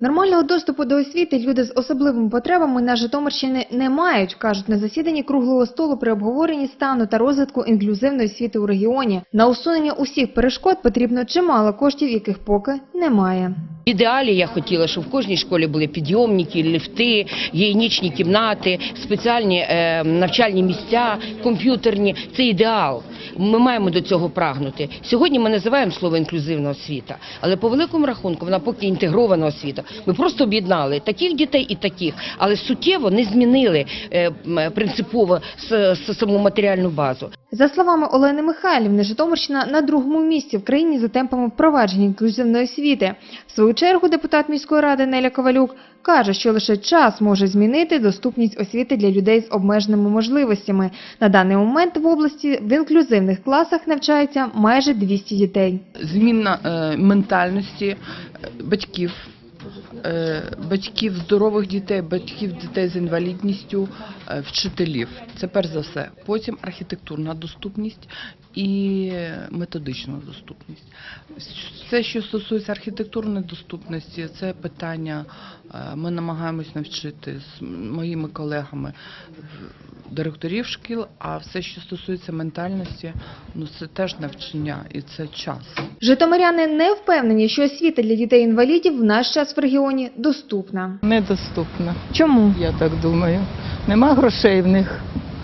Нормального доступу до освіти люди з особливими потребами на Житомирщині не мають, кажуть на засіданні круглого столу при обговоренні стану та розвитку інклюзивної освіти у регіоні. На усунення усіх перешкод потрібно чимало коштів, яких поки немає. Ідеалі я хотіла, щоб в кожній школі були підйомники, ліфти, гігієнічні кімнати, спеціальні е, навчальні місця, комп'ютерні. Це ідеал. Ми маємо до цього прагнути. Сьогодні ми називаємо слово інклюзивна освіта, але по великому рахунку вона поки інтегрована освіта. Ми просто об'єднали таких дітей і таких, але суттєво не змінили е, принципово с- с- саму матеріальну базу. За словами Олени Михайлівни, Житомирщина на другому місці в країні за темпами впровадження інклюзивної освіти. Свою чергу депутат міської ради Неля Ковалюк каже, що лише час може змінити доступність освіти для людей з обмеженими можливостями. На даний момент в області в інклюзивних класах навчається майже 200 дітей. зміна е, ментальності е, батьків, батьків здорових дітей, батьків дітей з інвалідністю, е, вчителів. Це перш за все. Потім архітектурна доступність і методична доступність. Все, що стосується архітектурної доступності, це питання. е, Ми намагаємось навчити з моїми колегами директорів шкіл, а все, що стосується ментальності, ну це теж навчання і це час. Житомиряни не впевнені, що освіта для дітей-інвалідів в наш час в регіоні доступна. Недоступна, Чому? я так думаю. Нема грошей в них.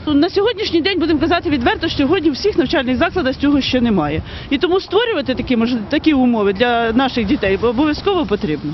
На сьогоднішній день будемо казати відверто, що сьогодні в всіх навчальних закладах цього ще немає. І тому створювати такі такі умови для наших дітей обов'язково потрібно.